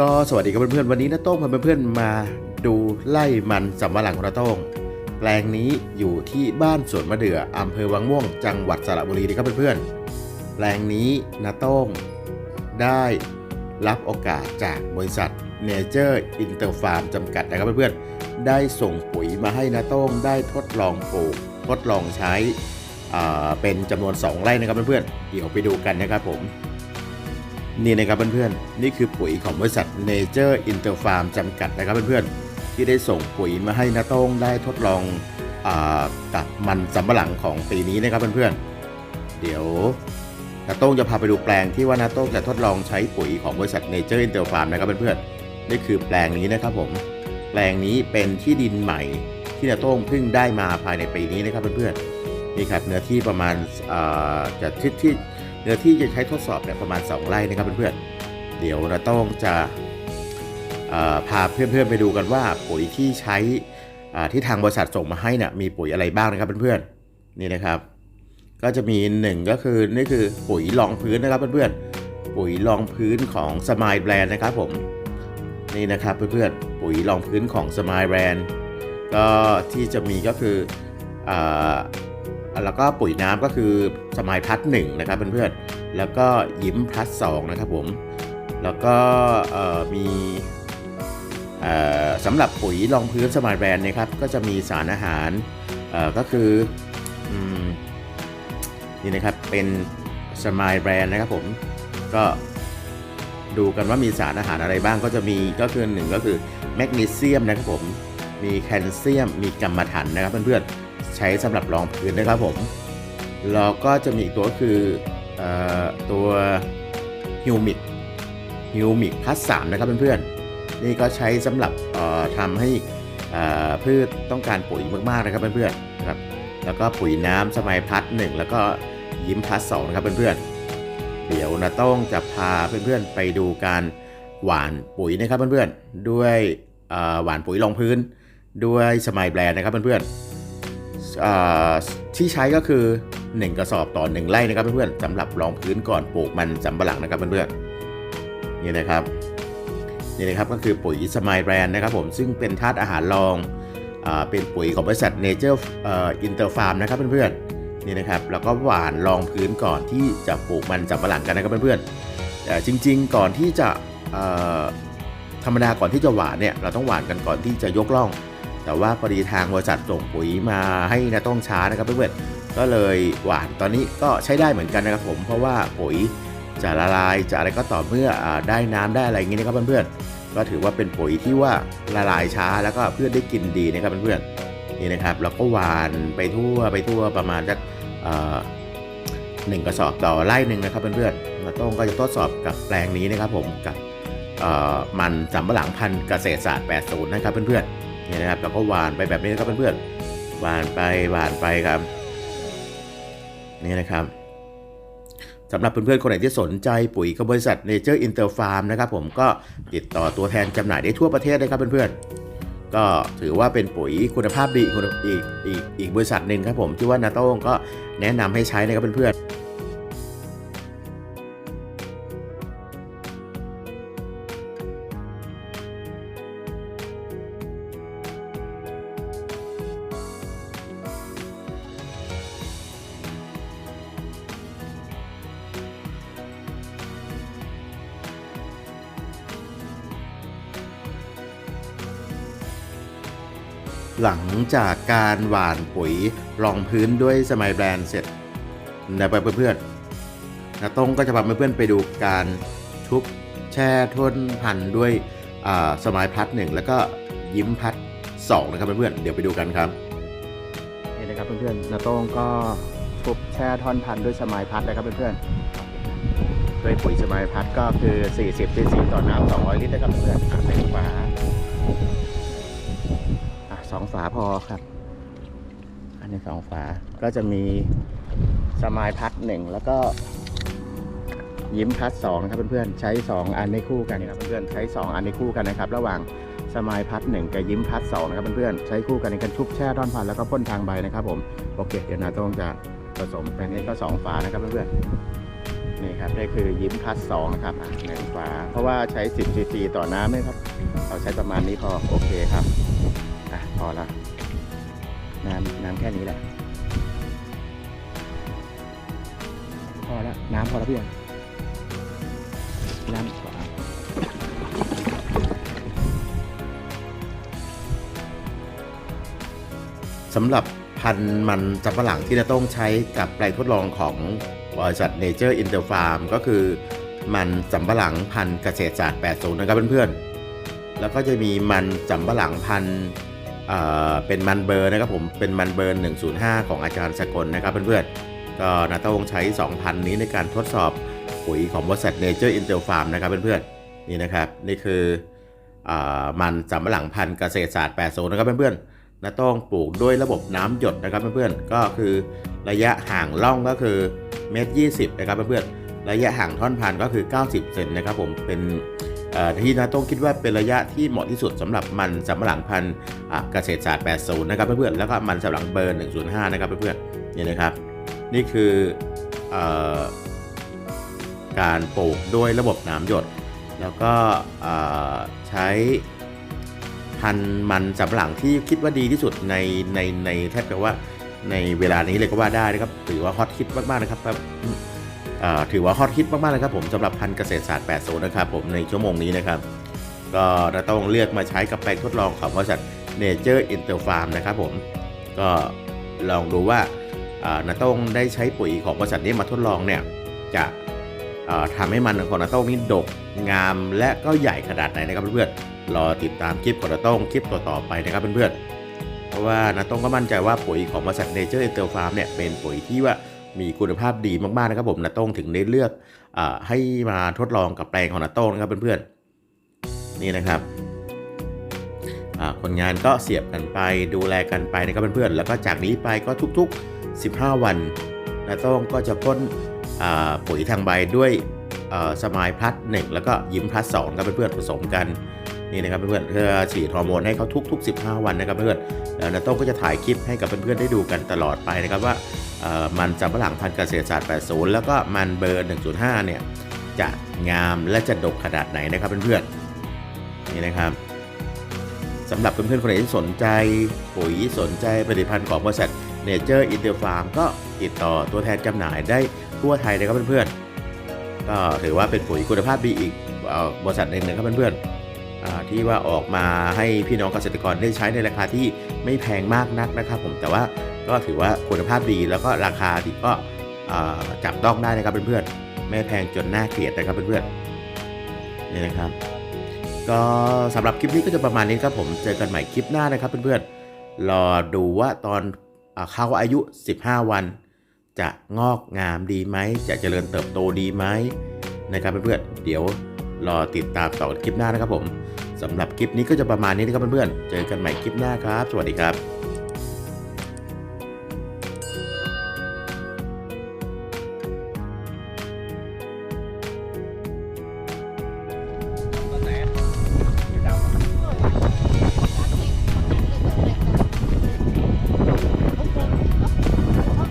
ก็สวัสดีครับเพื่อนๆวันนี้น้าโต้งพาเพื่อนๆมาดูไล่มันสำปะหลังของนาโต้งแปลงนี้อยู่ที่บ้านสวนมะเดื่ออำเภอวังม่วง จังหวัดสระบุรีนะครับเพื่อนๆแปลงนี้นาโต้งได้รับโอกาสจากบริษัท Nature Interfarm จำกัดนะครับเพื่อนๆได้ส่งปุ๋ยมาให้นาโต้งได้ทดลองปลูกทดลองใช้เป็นจำนวน 2 ไร่นะครับเพื่อนๆเดี๋ยวไปดูกันนะครับผม นี่นะครับเพื่อนๆ นี่คือปุ๋ยของบริษัท Nature Interfarm จำกัดนะครับเพื่อนๆ ที่ได้ส่งปุ๋ยมาให้นาโต้งได้ทดลองอกับมันสำปะหลังของปีนี้นะครับเพื่อนๆ เดี๋ยวนาโต้งจะพาไปดูแปลงที่ว่านาโต้งจะทดลองใช้ปุ๋ยของบริษัท Nature Interfarm นะครับเพื่อนๆ นี่คือแปลงนี้นะครับผม แปลงนี้เป็นที่ดินใหม่ที่นาโต้งเพิ่งได้มาภายในปีนี้นะครับเพื่อนๆ นี่ครับเนื้อที่ประมาณจะที่ที่ เนื้อที่จะใช้ทดสอบเนี่ยประมาณ 2 ไร่นะครับเพื่อนๆ เดี๋ยวเราต้องจะเอ่อพาเพื่อนๆไปดูกันว่าปุ๋ยที่ใช้ที่ทางบริษัทส่งมาให้เนี่ยมีปุ๋ยอะไรบ้างนะครับเพื่อนๆนี่นะครับ ก็จะมีหนึ่งก็คือนี่คือปุ๋ยรองพื้นนะครับเพื่อนๆปุ๋ยรองพื้นของสมายแบรนด์นะครับผมนี่นะครับเพื่อนๆปุ๋ยรองพื้นของสมายแบรนด์ก็ที่จะมีก็คืออ แล้วก็ปุ๋ยน้ำก็คือสมายพัดหนึ่งนะครับเพื่อนๆ แล้วก็ยิ้มพัดสองนะครับผม แล้วก็มีสำหรับปุ๋ยรองพื้นสมายแบรนด์นะครับก็จะมีสารอาหารก็คืออนี่นะครับเป็นสมายแบรนด์นะครับผมก็ดูกันว่ามีสารอาหารอะไรบ้างก็จะมีก็คือหนึ่งก็คือแมกนีเซียมนะครับผมมีแคลเซียมมีกัมมันถันนะครับเพื่อนๆ ใช้สำหรับรองพื้นนะครับผมแล้วก็จะมีอีกตัวคืออตัวฮิวมิกฮิวมิกพัสสามนะครับเพื่อนๆนี่ก็ใช้สำหรับทำให้พืชต้องการปุ๋ยมากๆนะครับเพื่อนๆนะครับแล้วก็ปุ๋ยน้ำสมัยพัดหนึ่งแล้วก็ยิ้มพัดสองนะครับเพื่อนๆ เดี๋ยวนาต้องจะพาเพื่อนๆไปดูการหว่านปุ๋ยนะครับเพื่อนๆ ด้วยหว่านปุ๋ยรองพื้น ด้วยสมัยแบรนด์นะครับเพื่อนๆเอ่อ ที่ใช้ก็คือ 1 กระสอบต่อ 1ไร่นะครับเพื่อนๆสำหรับรองพื้นก่อนปลูกมันสำปะหลังนะครับเพื่อนๆนี่นะครับนี่นะครับก็คือปุ๋ยสมายแบรนด์นะครับผมซึ่งเป็นธาตุอาหารรองอเป็นปุ๋ยของบริษัท Nature เอ่อ Interfarm นะครับเพื่อนๆนี่นะครับแล้วก็หว่านรองพื้นก่อนที่จะปลูกมันสำปะหลังกันนะครับเพื่อนๆแต่จริง ๆ ก่อนที่จะธรรมดาก่อนที่จะหว่านเนี่ยเราต้องหว่านกันก่อนที่จะยกล่อง แต่ว่าพอดีทางบริษัทส่งปุ๋ยมาให้นาต้องช้านะครับเพื่อนๆก็เลยหวานตอนนี้ก็ใช้ได้เหมือนกันนะครับผมเพราะว่าปุ๋ยจะละลายจะอะไรก็ต่อเมื่ออได้น้ำได้อะไรอย่างนี้นะครับเพื่อนๆก็ถือว่าเป็นปุ๋ยที่ว่าละลายช้าแล้วก็เพื่อนได้กินดีนะครับเพื่อนๆนี่นะครับเราก็หวานไปทั่วไปทั่วประมาณสักหนึ่งกระสอบต่อไร่หนึ่งนะครับเพื่อนๆนาต้องก็จะทดสอบกับแปลงนี้นะครับผมกับมันสำปะหลังพันธุ์เกษตรศาสตร์ 80 นะครับเพื่อนๆ เนี่ยนะครับเราก็หวานไปแบบนี้นะครับเพื่อนๆหวานไปหวานไปครับ นี่นะครับสำหรับเพื่อนๆ คนไหนที่สนใจปุ๋ยกับบริษัท Nature Interfarm นะครับผมก็ติดต่อตัวแทนจำหน่ายได้ทั่วประเทศเลยครับเพื่อนๆ ก็ถือว่าเป็นปุ๋ยคุณภาพดีอีกอีกอีกบริษัทหนึ่งครับผมที่ว่านาโต้งก็แนะนำให้ใช้นะครับเพื่อนๆ หลังจากการหว่านปุ๋ยรองพื้นด้วยสมัยแบรนด์เสร็จนะเพื่อนๆนะต้องก็จะพาเพื่อนๆไปดูการชุบแช่ทนพันด้วยสมัยพัดหนึ่งแล้วก็ยิ้มพัดสองนะครับเพื่อนๆเดี๋ยวไปดูกันครับนี่นะครับเพื่อนๆนาโต้งก็ชุบแช่ท่อนพันด้วยสมัยพัดนะครับเพื่อนๆด้วยปุ๋ยสมัยพัดก็คือ 40ซีซีต่อน้ำ200 ลิตรนะครับเพื่อนๆอะหนึ่งฝา สองฝาพอครับ อันนี้สองฝา ก็จะมีสมายพัดหนึ่งแล้วก็ยิ้มพัดสองนะครับเพื่อนๆ ใช้สองอันในคู่กันนะครับเพื่อนๆ ใช้สองอันในคู่กันนะครับ ระหว่างสมายพัดหนึ่งกับยิ้มพัดสองนะครับเพื่อนๆ ใช้คู่กันในการชุบแช่ท่อนพันแล้วก็พ่นทางใบนะครับผมโอเคเดี๋ยวนาต้องจะผสมแปลงนี้ก็สองฝานะครับเพื่อนๆ นี่ครับนี่คือยิ้มพลัสสองนะครับหนึ่งฝา เพราะว่าใช้ 10 cc ต่อน้ำไหมครับ เราใช้ประมาณนี้พอโอเคครับ อะพอละน้ำน้ำแค่นี้แหละพอล้วน้ำพอแล้วพี่อ๋น้ำพอสำหรับพันธุ์มันสำปะหลังที่จะต้องใช้กับแปลงทดลองของบริษัท Nature Inter Farm ก็คือมันสำปะหลังพันธุ์เกษตรศาสตร์ 80 นะครับเพื่อนๆ แล้วก็จะมีมันสำปะหลังพันธุ์ เป็นมันเบอร์นะครับผมเป็นมันเบอร์105 ของอาจารย์สกลนะครับเพื่อนๆก็นาตงใช้ 2,000 นี้ในการทดสอบปุ๋ยของบริษัท Nature Inter Farm นะครับเพื่อนๆนี่นะครับนี่คืออมันสำปะหลังพันธุ์เกษตรศาสตร์80นนะครับเพื่อนๆนาต้องปลูกด้วยระบบน้ำหยดนะครับเพื่อนๆก็คือระยะห่างร่องก็คือเมตรยีนะครับเพื่อนๆระยะห่างท่อนพันธุ์ก็คือ 90เซนนะครับผมเป็นที่นาต้งคิดว่าเป็นระยะที่เหมาะที่สุดสำหรับมันสำปะหลังพันธุ์ เกษตรศาสตร์ 80 นะครับเพื่อนๆแล้วก็มันสำหลังเบอร์ 105 นะครับเพื่อนๆนี่นะครับ นี่คืออการปลูกด้วยระบบน้ำหยด แล้วก็ใช้พันธุ์มันสำหลังที่คิดว่าดีที่สุดในในในแทบจะว่าในเวลานี้เลยก็ว่าได้นะครับถือว่าฮอตฮิตมากๆนะครับถือว่าฮอตฮิตมากๆนะครับผมสำหรับพันธุ์เกษตรศาสตร์80นะครับผมในชั่วโมงนี้นะครับ ก็เราต้องเลือกมาใช้กับแปลงทดลองของบริษัท Nature Inter Farm นะครับผมก็ลองดูว่านาโต้งได้ใช้ปุ๋ยของบริษัทนี้มาทดลองเนี่ยจะทำให้มันของนาโต้งนี้ดกงามและก็ใหญ่ขนาดไหนนะครับเพื่อนๆรอติดตามคลิปของนาโต้งคลิปต่อๆไปนะครับเพื่อนๆเพราะว่านาโต้งก็มั่นใจว่าปุ๋ยของบริษัท Nature Inter Farm เนี่ยเป็นปุ๋ยที่ว่ามีคุณภาพดีมากๆนะครับผมนาโต้งถึงได้เลือกอให้มาทดลองกับแปลงของนาโต้งนะครับเพื่อนๆนี่นะครับ คนงานก็เสียบกันไปดูแลกันไปนะครับเพื่อนๆแล้วก็จากนี้ไปก็ทุกๆ 15 วันนาโต้งก็จะพ่นปุ๋ยทางใบด้วยสมายพลัสหนึ่งแล้วก็ยิ้มพลัสสองครับเพื่อนๆผสมกันนี่นะครับเพื่อนๆเพื่อฉีดฮอร์โมนให้เขาทุก ๆ 15 วันนะครับเพื่อนๆแล้วนาโต้งก็จะถ่ายคลิปให้กับเพื่อนๆได้ดูกันตลอดไปนะครับว่ามันสำปะหลังพันธุ์เกษตรศาสตร์ 80 แล้วก็มันเบอร์ 1.5 เนี่ยจะงามและจะดกขนาดไหนนะครับเพื่อนๆนี่นะครับ สำหรับเพื่อนๆคนไหนที่สนใจปุ๋ยสนใจผลิตภัณฑ์ของบริษัท Nature Inter Farm ก็ติดต่อตัวแทนจำหน่ายได้ทั่วไทยนะครับเพื่อนๆ ก็ถือว่าเป็นปุ๋ยคุณภาพดีอีกบริษัทหนึ่งนะครับเพื่อนๆที่ว่าออกมาให้พี่น้องเกษตรกรได้ใช้ในราคาที่ไม่แพงมากนักนะครับ ผมแต่ว่าก็ถือว่าคุณภาพดีแล้วก็ราคาที่ก็จับต้องได้นะครับเพื่อนๆไม่แพงจนน่าเกลียดนะครับเพื่อนๆนี่นะครับ ก็สำหรับคลิปนี้ก็จะประมาณนี้ครับผมเจอกันใหม่คลิปหน้านะครับเพื่อนๆรอดูว่าตอนเข้าอายุ 15 วัน จะงอกงามดีไหม จะเจริญเติบโตดีไหมนะครับเพื่อนๆเดี๋ยวรอติดตามต่อคลิปหน้านะครับผมสำหรับคลิปนี้ก็จะประมาณนี้นะครับเพื่อนๆเจอกันใหม่คลิปหน้าครับ สวัสดีครับ